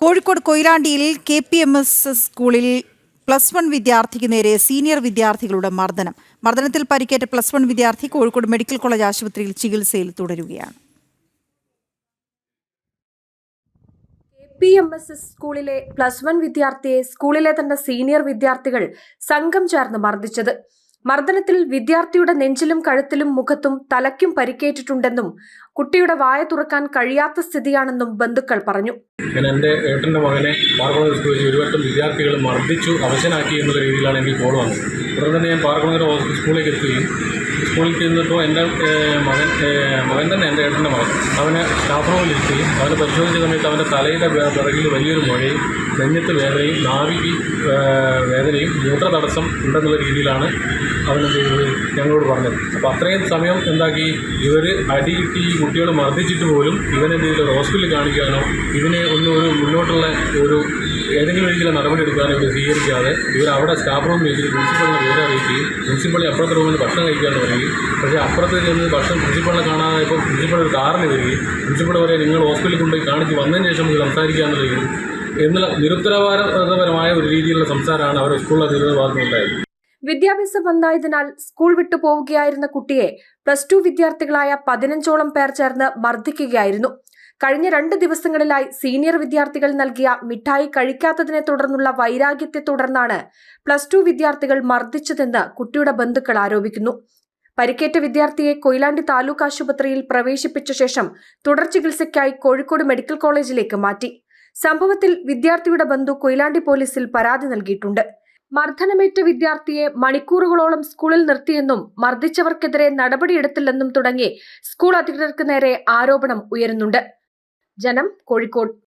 Kozhikode കൊയിലാണ്ടിയിൽ K P M S S സ്കൂളിൽ plus one വിദ്യാർത്ഥിക്ക് നേരെ സീനിയർ വിദ്യാർത്ഥികളുടെ മർദ്ദനം. മർദ്ദനത്തിൽ പരിക്കേറ്റ പ്ലസ് വൺ വിദ്യാർത്ഥി കോഴിക്കോട് മെഡിക്കൽ കോളേജ് ആശുപത്രിയിൽ ചികിത്സയിൽ തുടരുകയാണ്. പി എം എസ് എസ് സ്കൂളിലെ പ്ലസ് വൺ വിദ്യാർത്ഥിയെ സ്കൂളിലെ തന്നെ സീനിയർ വിദ്യാർത്ഥികൾ സംഘം ചേർന്ന് മർദ്ദിച്ചത്. മർദ്ദനത്തിൽ വിദ്യാർത്ഥിയുടെ നെഞ്ചിലും കഴുത്തിലും മുഖത്തും തലയ്ക്കും പരിക്കേറ്റിട്ടുണ്ടെന്നും കുട്ടിയുടെ വായ തുറക്കാൻ കഴിയാത്ത സ്ഥിതിയാണെന്നും ബന്ധുക്കൾ പറഞ്ഞു. ഞാൻ എന്റെ ഏട്ടന്റെ മകനെ പാർക്കുളങ്ങര സ്കൂളിൽ ഒരുവട്ടം വിദ്യാർത്ഥികൾ മർദ്ദിച്ചു അവശനാക്കി എന്നുള്ള രീതിയിലാണ് എനിക്ക് കോൾ വന്നത്. ഉടൻ തന്നെ ഞാൻ പാർക്കുളങ്ങര സ്കൂളിലേക്ക് എത്തുകയും സ്കൂളിൽ ചെന്നപ്പോൾ എന്റെ മകൻ മകൻ തന്നെ എന്റെ ഏട്ടന്റെ മകൻ. അവനെ സ്റ്റാഫ് റൂമിൽ ഇരുത്തുകയും അവനെ പരിശോധിച്ച സമയത്ത് അവന്റെ തലയുടെ പിറകിൽ വലിയൊരു മുഴയും നെഞ്ഞത്ത് വേദനയും നാവിക്ക് വേദനയും മൂത്ര തടസ്സം ഉണ്ടെന്നുള്ള രീതിയിലാണ് അവനെന്ത് ചെയ്തത് ഞങ്ങളോട് പറഞ്ഞത്. അപ്പോൾ അത്രയും സമയം എന്താക്കി? ഇവർ അടിയിട്ട് ഈ കുട്ടികൾ മർദ്ദിച്ചിട്ട് പോലും ഇവനെന്തെങ്കിലും ഹോസ്പിറ്റലിൽ കാണിക്കാനോ ഇവനെ ഒന്ന് ഒരു മുന്നോട്ടുള്ള ഒരു ഏതെങ്കിലും രീതിയിലുള്ള നടപടി എടുക്കാനോ ഇവർ സ്വീകരിക്കാതെ ഇവർ അവിടെ സ്റ്റാഫ് റൂമിൽ വെച്ചിട്ട് പ്രിൻസിപ്പളിനെ വിവരം അറിയിക്കുകയും പ്രിൻസിപ്പളി അപ്പുറത്തെ റൂമിൽ ഭക്ഷണം കഴിക്കാമെന്ന് പറയുകയും പക്ഷേ അപ്പുറത്ത് ചെന്ന് ഭക്ഷണം പ്രിൻസിപ്പളിനെ കാണാതെ ഇപ്പോൾ പ്രിൻസിപ്പൾ ഒരു കാറിന് വരികയും പ്രിൻസിപ്പൾ വരെ നിങ്ങൾ ഹോസ്പിറ്റലിൽ കൊണ്ടുപോയി കാണിച്ച് വന്നതിന് ശേഷം നമുക്ക് തുടങ്ങി എന്നുള്ള നിരുത്തരവാദപരമായ ഒരു രീതിയിലുള്ള സംസാരമാണ് അവർ സ്കൂളിലെ ഭാഗത്തുനിന്നുണ്ടായത്. വിദ്യാഭ്യാസം വന്നായതിനാൽ സ്കൂൾ വിട്ടു പോവുകയായിരുന്ന കുട്ടിയെ പ്ലസ് ടു വിദ്യാർത്ഥികളായ പതിനഞ്ചോളം പേർ ചേർന്ന് മർദ്ദിക്കുകയായിരുന്നു. കഴിഞ്ഞ രണ്ട് ദിവസങ്ങളിലായി സീനിയർ വിദ്യാർത്ഥികൾ നൽകിയ മിഠായി കഴിക്കാത്തതിനെ തുടർന്നുള്ള വൈരാഗ്യത്തെ തുടർന്നാണ് പ്ലസ് ടു വിദ്യാർത്ഥികൾ മർദ്ദിച്ചതെന്ന് കുട്ടിയുടെ ബന്ധുക്കൾ ആരോപിക്കുന്നു. പരിക്കേറ്റ വിദ്യാർത്ഥിയെ കൊയിലാണ്ടി താലൂക്ക് ആശുപത്രിയിൽ പ്രവേശിപ്പിച്ച ശേഷം തുടർ ചികിത്സയ്ക്കായി കോഴിക്കോട് മെഡിക്കൽ കോളേജിലേക്ക് മാറ്റി. സംഭവത്തിൽ വിദ്യാർത്ഥിയുടെ ബന്ധു കൊയിലാണ്ടി പോലീസിൽ പരാതി നൽകിയിട്ടുണ്ട്. മർദ്ദനമേറ്റ വിദ്യാർത്ഥിയെ മണിക്കൂറുകളോളം സ്കൂളിൽ നിർത്തിയെന്നും മർദ്ദിച്ചവർക്കെതിരെ നടപടിയെടുത്തില്ലെന്നും തുടങ്ങി സ്കൂൾ അധികൃതർക്ക് നേരെ ആരോപണം ഉയരുന്നുണ്ട്. ജനം കോഴിക്കോട്.